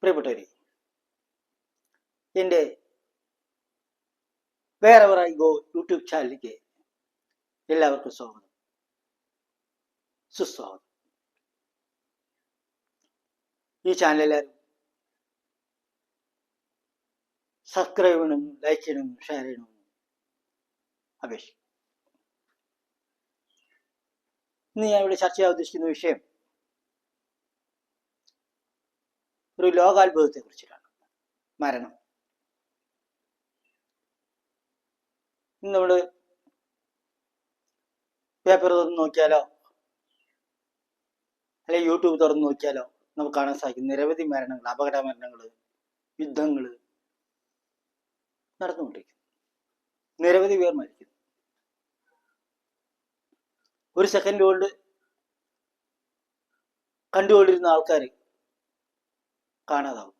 പ്രിയപ്പെട്ടവര് എൻ്റെ വേറെ വറായി go YouTube ചാനലിലേക്ക് എല്ലാവർക്കും സ്വാഗതം സുസ്വാഗതം ഈ ചാനൽ സബ്സ്ക്രൈബ് ചെയ്യണം ലൈക്ക് ചെയ്യണം ഷെയർ ചെയ്യണം അപേക്ഷിക്കും ഇന്ന് ഞാൻ ഇവിടെ ചർച്ച ചെയ്യാൻ ഉദ്ദേശിക്കുന്ന വിഷയം ഒരു ലോകാത്ഭുതത്തെ കുറിച്ചിട്ടാണ് മരണം ഇന്ന് നമ്മൾ പേപ്പർ തുറന്ന് നോക്കിയാലോ അല്ലെ യൂട്യൂബ് തുറന്ന് നോക്കിയാലോ നമുക്ക് കാണാൻ സാധിക്കും നിരവധി മരണങ്ങൾ അപകട മരണങ്ങൾ യുദ്ധങ്ങൾ നടന്നുകൊണ്ടിരിക്കുന്നു നിരവധി പേർ മരിക്കുന്നു ഒരു സെക്കൻഡ് കൊണ്ട് കണ്ടുകൊണ്ടിരുന്ന ആൾക്കാർ കാണാതാവും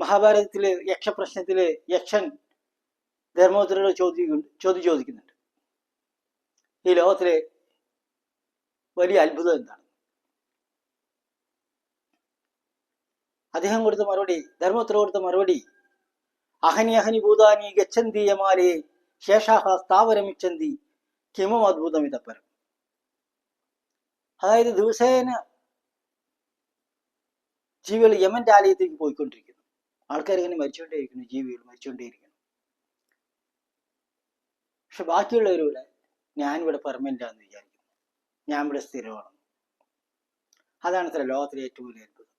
മഹാഭാരതത്തിലെ യക്ഷപ്രശ്നത്തിലെ യക്ഷൻ ധർമ്മോത്തരയോട് ചോദിക്കുന്നുണ്ട് ചോദ്യം ചോദിക്കുന്നുണ്ട് ഈ ലോകത്തിലെ വലിയ അത്ഭുതം എന്താണ് അദ്ദേഹം കൊടുത്ത മറുപടി ധർമ്മോത്തര കൊടുത്ത മറുപടി അഹനി അഹനി ഭൂതാനി ഗച്ഛന്തി യമാലയെ ശേഷാഹ സ്ഥാവരമിച്ഛന്തി കിമും അദ്ഭുതം ഇതപ്പരം അതായത് ദിവസേന ജീവികൾ യമന്റെ ആലയത്തേക്ക് പോയിക്കൊണ്ടിരിക്കുന്നു ആൾക്കാർ ഇങ്ങനെ മരിച്ചുകൊണ്ടേയിരിക്കുന്നു ജീവികൾ മരിച്ചുകൊണ്ടേയിരിക്കുന്നു പക്ഷെ ബാക്കിയുള്ളവരൂടെ ഞാനിവിടെ പെർമനന്റ് ആണെന്ന് വിചാരിക്കുന്നു ഞാൻ ഇവിടെ സ്ഥിരമാണ് അതാണ് അത്ര ലോകത്തിലെ ഏറ്റവും വലിയ അത്ഭുതം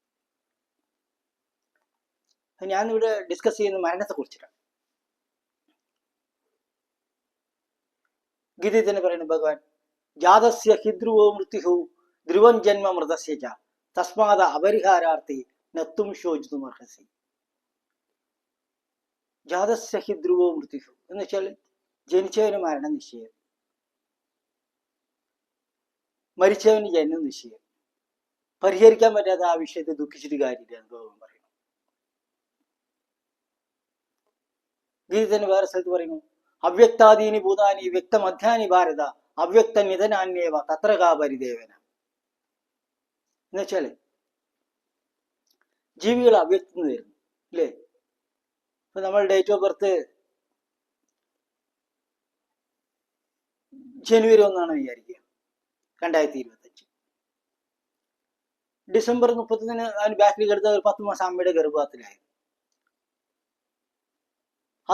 ഞാനിവിടെ ഡിസ്കസ് ചെയ്യുന്ന മരണത്തെ കുറിച്ചിട്ടാണ് ഗീതയിൽ തന്നെ പറയുന്നു ഭഗവാൻ ജാതസ്യ ഹിദ്രുവോ മൃത്യുഹു ധ്രുവൻ ജന്മ മൃതസ്യ തസ്മാത അപരിഹാരാർത്ഥി നത്തും ശോചിതും അർഹസി ജാതസ്യ ഹിദ്രുവോ മൃത്യുഹു എന്ന് വെച്ചാൽ ജനിച്ചവന് മരണ നിശ്ചയം മരിച്ചവന് ജന്മ നിശ്ചയം പരിഹരിക്കാൻ പറ്റാത്ത ആ വിഷയത്തെ ദുഃഖിച്ചിട്ട് കാര്യമില്ല എന്ന് ഭഗവാൻ പറയുന്നു ഗീതത്തിന് വേറെ സ്ഥലത്ത് പറയുന്നു അവ്യക്താദീനി ഭൂതാനി വ്യക്തമധ്യാനി ഭാരത അവ്യക്ത നിധനാന്യേവ തത്ര കാ പരിദേവന ജീവികൾ അവ്യക്തം തരുന്നു ഇല്ലേ ഇപ്പൊ നമ്മൾ ഡേറ്റ് ഓഫ് ബർത്ത് ജനുവരി ഒന്നാണ് വിചാരിക്കുക രണ്ടായിരത്തി ഇരുപത്തഞ്ച് ഡിസംബർ മുപ്പത്തിന് അതിന് ബാക്കിൽ കെടുത്ത ഒരു പത്ത് മാസം അമ്മയുടെ ഗർഭപാത്രത്തിലായിരുന്നു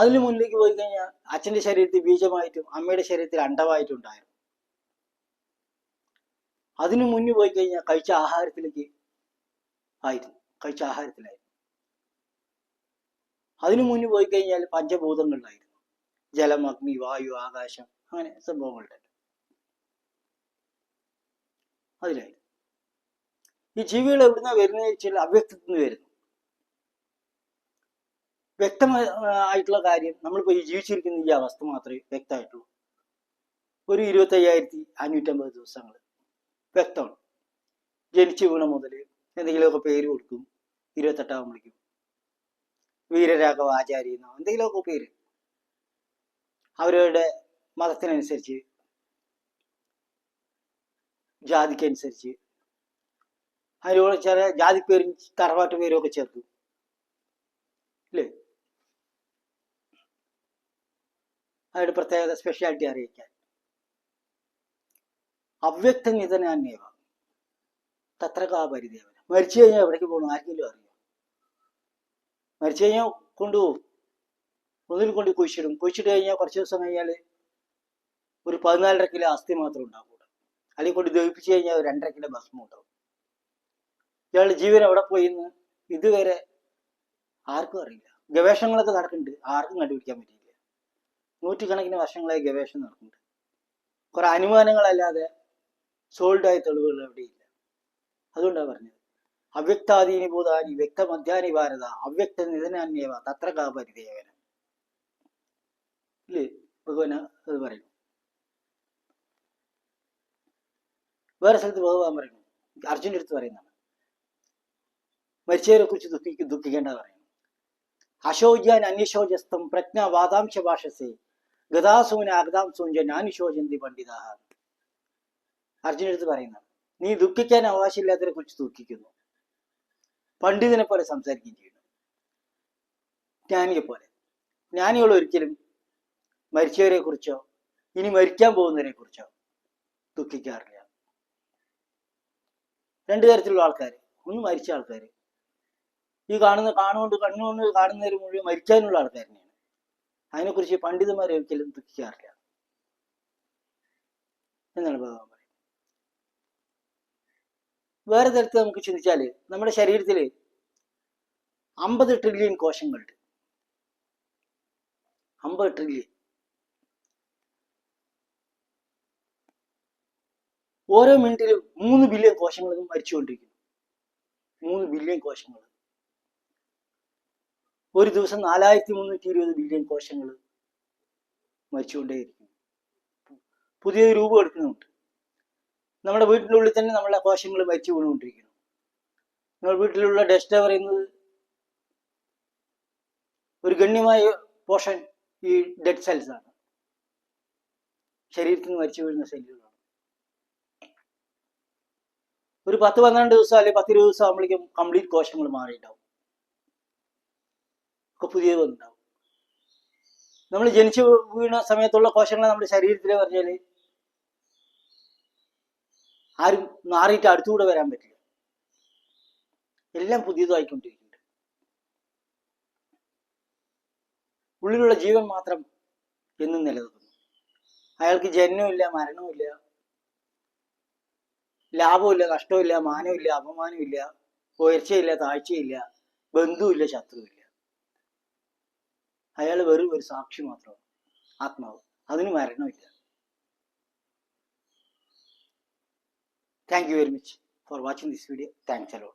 അതിനു മുന്നിലേക്ക് പോയി കഴിഞ്ഞാൽ അച്ഛന്റെ ശരീരത്തിൽ ബീജമായിട്ടും അമ്മയുടെ ശരീരത്തിൽ അണ്ടമായിട്ടും ഉണ്ടായിരുന്നു അതിനു മുന്നിൽ പോയി കഴിഞ്ഞാൽ കഴിച്ച ആഹാരത്തിലേക്ക് ആയിരുന്നു കഴിച്ച ആഹാരത്തിലായിരുന്നു അതിനു മുന്നിൽ പോയി കഴിഞ്ഞാൽ പഞ്ചഭൂതങ്ങളിലായിരുന്നു ജലം അഗ്നി വായു ആകാശം അങ്ങനെ സംഭവങ്ങളുണ്ട് അതിലായിരുന്നു ഈ ജീവികൾ എവിടുന്ന വരുന്നതെന്ന് വെച്ചാൽ അവ്യക്തത്തിൽ നിന്ന് വരുന്നു വ്യക്തമായിട്ടുള്ള കാര്യം നമ്മളിപ്പോ ഈ ജീവിച്ചിരിക്കുന്ന ഈ അവസ്ഥ മാത്രമേ വ്യക്തമായിട്ടുള്ളൂ ഒരു അയ്യായിരത്തി അഞ്ഞൂറ്റമ്പത് ദിവസങ്ങൾ വ്യക്തമാണ് ജനിച്ചു വീണ മുതൽ എന്തെങ്കിലുമൊക്കെ പേര് കൊടുക്കും ഇരുപത്തെട്ടാവും വിളിക്കും വീരരാഘവ ആചാര്യ എന്തെങ്കിലുമൊക്കെ പേര് അവരവരുടെ മതത്തിനനുസരിച്ച് ജാതിക്കനുസരിച്ച് അതിനോട് ചില ജാതി പേരും തറവാട്ട് പേരും ഒക്കെ ചേർക്കും അല്ലേ അതിന്റെ പ്രത്യേകത സ്പെഷ്യാലിറ്റി അറിയിക്കാൻ അവ്യക്ത തത്ര കാ പരിദേവന മരിച്ചു കഴിഞ്ഞാൽ എവിടേക്ക് പോകണം ആർക്കെങ്കിലും അറിയാം മരിച്ചു കഴിഞ്ഞാൽ കൊണ്ടുപോകും ഒന്നിൽ കൊണ്ട് കുഴിച്ചിടും കുഴിച്ചിട്ട് കഴിഞ്ഞാൽ കുറച്ച് ദിവസം കഴിഞ്ഞാൽ ഒരു പതിനാലര കിലോ അസ്ഥി മാത്രം ഉണ്ടാവും അല്ലെങ്കിൽ കൊണ്ട് ദഹിപ്പിച്ചു കഴിഞ്ഞാൽ ഒരു രണ്ടര കിലോ ഭസ്മം ഉണ്ടാവും ഇയാളുടെ ജീവൻ എവിടെ പോയിന്ന് ഇതുവരെ ആർക്കും അറിയില്ല ഗവേഷണങ്ങളൊക്കെ നടക്കുന്നുണ്ട് ആർക്കും കണ്ടുപിടിക്കാൻ പറ്റിയില്ല നൂറ്റിക്കണക്കിന് വർഷങ്ങളായി ഗവേഷണം നടക്കുന്നുണ്ട് കുറെ അനുമാനങ്ങളല്ലാതെ സോൾഡായ തെളിവുകൾ എവിടെയില്ല അതുകൊണ്ടാണ് പറഞ്ഞത് അവ്യക്താധീനി ഭൂതാനി വ്യക്തമധ്യാനി ഭാരത അവ്യക്ത നിധനാന്യവ തത്ര കാപരിദേവനം ഇല്ലേ ഭഗവാൻ അത് പറയുന്നു വേറെ സ്ഥലത്ത് ഭഗവാൻ പറയുന്നു അർജുൻ അടുത്ത് പറയുന്നതാണ് മരിച്ചവരെ കുറിച്ച് ദുഃഖിക്ക് ദുഃഖിക്കേണ്ടത് പറയുന്നു അശോജ്യാൻ അന്യശോജസ്തം പ്രജ്ഞ വാദാംശ ഭാഷസേ ഗതാസൂന അഗതാംസൂഞ്ച നാനുശോചന്തി പണ്ഡിതാഹാണ് അർജുനടുത്ത് പറയുന്നത് നീ ദുഃഖിക്കാൻ അവകാശമില്ലാത്തതിനെ കുറിച്ച് ദുഃഖിക്കുന്നു പണ്ഡിതനെ പോലെ സംസാരിക്കുകയും ചെയ്യുന്നു ജ്ഞാനിയെ പോലെ ജ്ഞാനികൾ ഒരിക്കലും മരിച്ചവരെ കുറിച്ചോ ഇനി മരിക്കാൻ പോകുന്നവരെ കുറിച്ചോ ദുഃഖിക്കാറില്ല രണ്ടു തരത്തിലുള്ള ആൾക്കാർ ഒന്ന് മരിച്ച ആൾക്കാർ ഈ കാണുന്ന കാണുകൊണ്ട് കണ്ണുകൊണ്ട് കാണുന്നവർ മുഴുവൻ മരിക്കാനുള്ള ആൾക്കാർ തന്നെയാണ് അതിനെക്കുറിച്ച് പണ്ഡിതന്മാരെ ഒരിക്കലും ദുഃഖിക്കാറില്ല എന്നാണ് ഭഗവാൻ വേറെ തരത്തിൽ നമുക്ക് ചിന്തിച്ചാൽ നമ്മുടെ ശരീരത്തിൽ അമ്പത് ട്രില്യൺ കോശങ്ങളുണ്ട് അമ്പത് ട്രില്യൺ ഓരോ മിനിറ്റിൽ മൂന്ന് ബില്യൺ കോശങ്ങൾ മരിച്ചുകൊണ്ടിരിക്കുന്നു മൂന്ന് ബില്യൺ കോശങ്ങൾ ഒരു ദിവസം നാലായിരത്തി മുന്നൂറ്റി ഇരുപത് ബില്യൺ കോശങ്ങൾ മരിച്ചുകൊണ്ടേയിരിക്കുന്നു പുതിയ രൂപം എടുക്കുന്നുണ്ട് നമ്മുടെ വീട്ടിനുള്ളിൽ തന്നെ നമ്മുടെ കോശങ്ങൾ മരിച്ചു പോയിക്കൊണ്ടിരിക്കുന്നു നമ്മൾ വീട്ടിലുള്ള ഡസ്റ്റ് പറയുന്നത് ഒരു ഗണ്യമായ പോഷൻ ഈ ഡെഡ് സെൽസ് ആണ് ശരീരത്തിൽ നിന്ന് മരിച്ചു വീഴുന്ന സെല്ലുകളാണ് ഒരു പത്ത് പന്ത്രണ്ട് ദിവസം അല്ലെങ്കിൽ പത്തിരുപത് ദിവസം ആകുമ്പോഴേക്കും കംപ്ലീറ്റ് കോശങ്ങൾ മാറിയിട്ടാവും ഒക്കെ പുതിയ വന്നിട്ടുണ്ടാവും നമ്മൾ ജനിച്ചു വീണ സമയത്തുള്ള കോശങ്ങളെ നമ്മുടെ ശരീരത്തിൽ പറഞ്ഞാൽ ആരും മാറിയിട്ട് അടുത്തുകൂടെ വരാൻ പറ്റില്ല എല്ലാം പുതിയതായിക്കൊണ്ടിരിക്കുന്നുണ്ട് ഉള്ളിലുള്ള ജീവൻ മാത്രം എന്നും നിലനിൽക്കുന്നു അയാൾക്ക് ജനനമില്ല മരണമില്ല ലാഭമില്ല നഷ്ടമില്ല മാനമില്ല അപമാനമില്ല ഉയർച്ചയില്ല താഴ്ചയില്ല ബന്ധുവില്ല ശത്രുവില്ല അയാൾ വെറും ഒരു സാക്ഷി മാത്രമാണ് ആത്മാവ് അതിന് മരണമില്ല Thank you very much for watching this video. Thanks a lot.